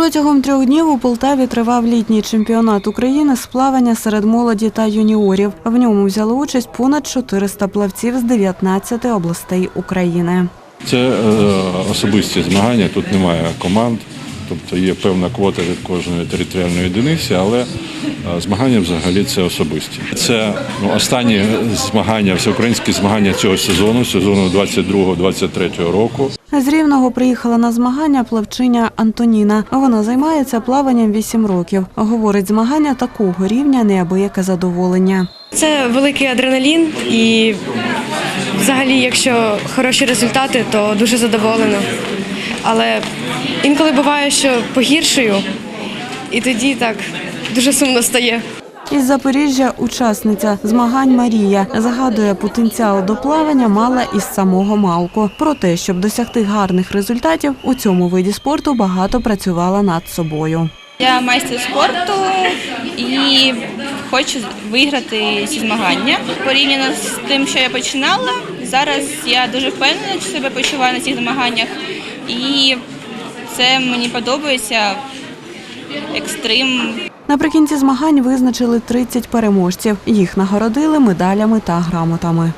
Протягом трьох днів у Полтаві тривав літній чемпіонат України з плавання серед молоді та юніорів. В ньому взяли участь понад 400 плавців з 19 областей України. Це е, особисті змагання, тут немає команд, тобто є певна квота від кожної територіальної одиниці, але е, змагання взагалі це особисті. Це ну, останні змагання, всеукраїнські змагання цього сезону, сезону 22-23 року. З Рівного приїхала на змагання плавчиня Антоніна. Вона займається плаванням 8 років. Говорить, змагання такого рівня неабияке задоволення. Це великий адреналін, і взагалі, якщо хороші результати, то дуже задоволена. Але інколи буває, що погіршую, і тоді так дуже сумно стає. Із Запоріжжя учасниця змагань Марія згадує, потенціал до плавання мала із самого малку. Про те, щоб досягти гарних результатів у цьому виді спорту, багато працювала над собою. Я майстер спорту і хочу виграти ці змагання. Порівняно з тим, що я починала, зараз я дуже впевнена, що себе почуваю на цих змаганнях, і це мені подобається екстрим. Наприкінці змагань визначили 30 переможців. Їх нагородили медалями та грамотами.